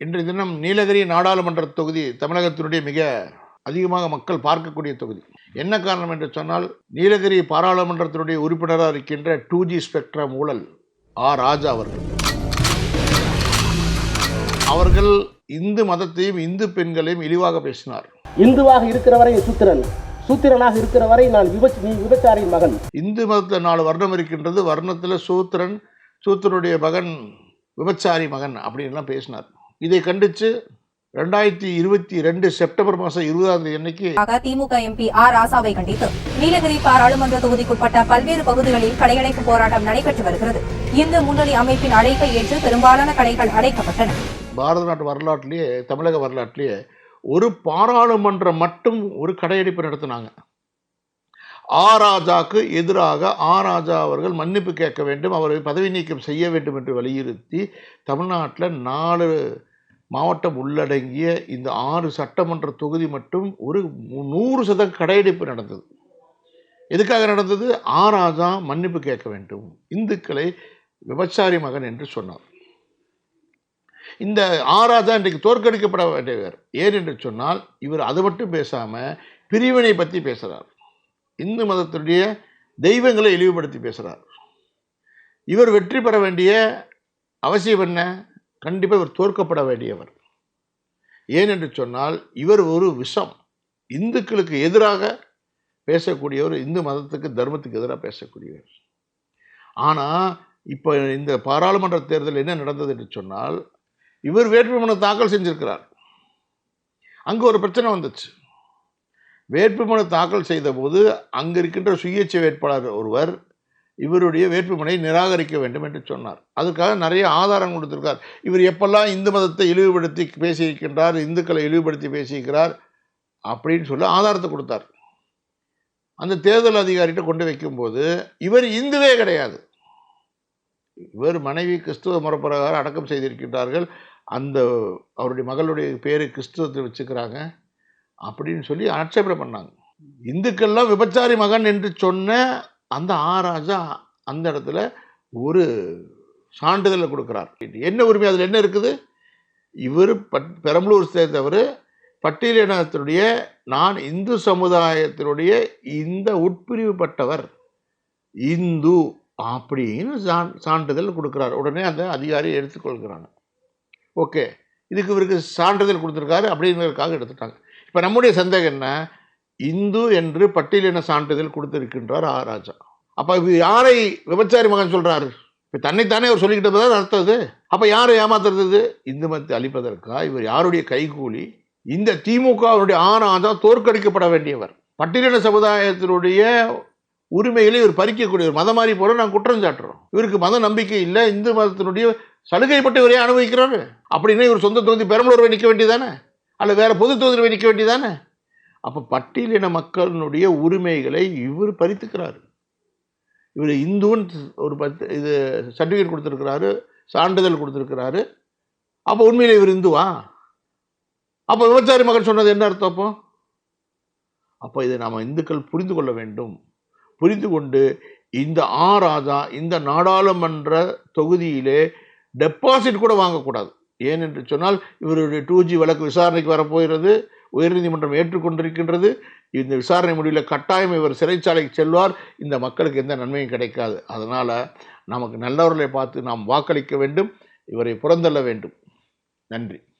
இன்றைய தினம் நீலகிரி நாடாளுமன்ற தொகுதி தமிழகத்தினுடைய மிக அதிகமாக மக்கள் பார்க்கக்கூடிய தொகுதி. என்ன காரணம் என்று சொன்னால் நீலகிரி பாராளுமன்றத்தினுடைய உறுப்பினராக இருக்கின்ற டூ ஜி ஸ்பெக்ட்ரம் ஊழல் ஆ. ராஜா அவர்கள். அவர்கள் இந்து மதத்தையும் இந்து பெண்களையும் இழிவாக பேசினார். இந்துவாக இருக்கிற வரை சூத்திரன். சூத்திரனாக இருக்கிற வரை நான் விபச் நீ விபச்சாரியின் மகன். இந்து மதத்தில் நாலு வர்ணம் இருக்கின்றது. வர்ணத்தில் சூத்திரன் சூத்திரனுடைய மகன் விபச்சாரி மகன் அப்படின்லாம் பேசினார். இதை கண்டித்து ரெண்டாயிரத்தி இருபத்தி ரெண்டு செப்டம்பர் மாதம் இருபதாம் தேதி அன்னைக்கு திமுக எம்பி ஆர் ராசாவை கண்டித்து நீலகிரி பாராளுமன்ற தொகுதிக்குட்பட்ட பல்வேறு பகுதிகளில் கடையடைப்பு போராட்டம் நடைபெற்று வருகிறது. இந்து முன்னணி அமைப்பின் அழைப்பை ஏற்று பெரும்பாலான கடைகள் அடைக்கப்பட்டன. பாரத நாட்டு வரலாற்றிலேயே தமிழக வரலாற்றிலேயே ஒரு பாராளுமன்றம் மட்டும் ஒரு கடையெடுப்பு நடத்தினாங்க. ஆ ராஜாக்கு எதிராக ஆ ராஜா அவர்கள் மன்னிப்பு கேட்க வேண்டும் அவரை பதவி நீக்கம் செய்ய வேண்டும் என்று வலியுறுத்தி தமிழ்நாட்டில் நாலு மாவட்டம் உள்ளடங்கிய இந்த ஆறு சட்டமன்ற தொகுதி மட்டும் ஒரு நூறு சத கடையெடுப்பு நடந்தது. எதுக்காக நடந்தது? ஆ ராஜா மன்னிப்பு கேட்க வேண்டும். இந்துக்களை விபச்சாரி மகன் என்று சொன்னார். இந்த ஆராஜா இன்றைக்கு தோற்கடிக்கப்பட வேண்டியவர். ஏன் என்று சொன்னால் இவர் அது மட்டும் பேசாமல் பிரிவினை பற்றி பேசுகிறார் இந்து மதத்தினுடைய தெய்வங்களை இழிவுபடுத்தி பேசுகிறார் இவர் வெற்றி பெற வேண்டிய அவசியம் என்ன? கண்டிப்பாக இவர் தோற்கப்பட வேண்டியவர். ஏன் என்று சொன்னால் இவர் ஒரு விஷம். இந்துக்களுக்கு எதிராக பேசக்கூடியவர் இந்து மதத்துக்கு தர்மத்துக்கு எதிராக பேசக்கூடியவர். ஆனால் இப்போ இந்த பாராளுமன்ற தேர்தல் என்ன நடந்தது என்று சொன்னால் இவர் வேட்புமனு தாக்கல் செஞ்சிருக்கிறார். அங்கே ஒரு பிரச்சனை வந்துச்சு. வேட்புமனு தாக்கல் செய்தபோது அங்கே இருக்கின்ற சுயேட்சை வேட்பாளர் ஒருவர் இவருடைய வேட்புமனை நிராகரிக்க வேண்டும் என்று சொன்னார். அதுக்காக நிறைய ஆதாரம் கொடுத்திருக்கார். இவர் எப்பெல்லாம் இந்து மதத்தை இழிவுபடுத்தி பேசியிருக்கின்றார் இந்துக்களை இழிவுபடுத்தி பேசியிருக்கிறார் அப்படின்னு சொல்லி ஆதாரத்தை கொடுத்தார். அந்த தேர்தல் அதிகாரிகிட்ட கொண்டு வைக்கும்போது இவர் இந்துவே கிடையாது. இவர் மனைவி கிறிஸ்துவ முறைப்பிரகாரம் அடக்கம் செய்திருக்கின்றார்கள். அந்த அவருடைய மகளுடைய பேர் கிறிஸ்துவத்தை வச்சுக்கிறாங்க அப்படின்னு சொல்லி ஆட்சேபனை பண்ணாங்க. இந்துக்கள்லாம் விபச்சாரி மகன் என்று சொன்ன அந்த ஆராஜா அந்த இடத்துல ஒரு சான்றிதழை கொடுக்குறார். என்ன உரிமை? அதில் என்ன இருக்குது? இவர் பட் பெரம்பலூர் சேர்ந்தவர். பட்டியலினத்தினுடைய நான் இந்து சமுதாயத்தினுடைய இந்த உட்பிரிவுப்பட்டவர். இந்து அப்படின்னு சான் சான்றிதழ் கொடுக்குறாரு. உடனே அந்த அதிகாரி எடுத்துக்கொள்கிறாங்க. ஓகே. இதுக்கு இவருக்கு சான்றிதழ் கொடுத்துருக்காரு அப்படிங்கிறதுக்காக எடுத்துட்டாங்க. இப்போ நம்முடைய சந்தேகம் என்ன? இந்து என்று பட்டியலின சான்றிதழ் கொடுத்திருக்கின்றார் ஆ ராஜா. அப்போ இது யாரை விபச்சாரி மகன் சொல்கிறாரு இப்போ தன்னைத்தானே அவர் சொல்லிக்கிட்டு தான் அர்த்தம் இது. அப்போ யாரை ஏமாத்துறது இந்து மதத்தை அழிப்பதற்கா? இவர் யாருடைய கைகூலி? இந்த திமுகவுடைய ஆ ராஜா தோற்கடிக்கப்பட வேண்டியவர். பட்டியலின சமுதாயத்தினுடைய உரிமைகளை இவர் பறிக்கக்கூடியவர். மதம் மாறி போல நான் குற்றம் சாட்டுறோம். இவருக்கு மத நம்பிக்கை இல்லை. இந்து மதத்தினுடைய சலுகைப்பட்டு இவரையே அனுபவிக்கிறாரு? அப்படின்னா இவர் சொந்த தொகுதி பெரம்பலூர் நிற்க வேண்டியதானே அல்ல வேற பொது தொகுதியில் நிற்க வேண்டியதானே அப்போ பட்டியலின மக்களினுடைய உரிமைகளை இவர் பறித்துக்கிறாரு. இவர் இந்துன்னு ஒரு பத்து இது சர்டிஃபிகேட் கொடுத்துருக்கிறாரு சான்றிதழ் கொடுத்துருக்கிறாரு. அப்போ உண்மையில் இவர் இந்துவா? அப்போ விபச்சாரி மகன் சொன்னது என்ன அர்த்தம் அப்போ? அப்போ இதை நாம் இந்துக்கள் புரிந்து கொள்ள வேண்டும். புரிந்து கொண்டு இந்த ஆ ராஜா இந்த நாடாளுமன்ற தொகுதியிலே டெபாசிட் கூட வாங்கக்கூடாது. ஏனென்று சொன்னால் இவருடைய டூ ஜி வழக்கு விசாரணைக்கு வரப்போகிறது. உயர்நீதிமன்றம் ஏற்றுக்கொண்டிருக்கின்றது. இந்த விசாரணை முடிவில் கட்டாயம் இவர் சிறைச்சாலைக்கு செல்வார். இந்த மக்களுக்கு எந்த நன்மையும் கிடைக்காது. அதனால் நமக்கு நல்லவர்களை பார்த்து நாம் வாக்களிக்க வேண்டும். இவரை புறந்தள்ள வேண்டும். நன்றி.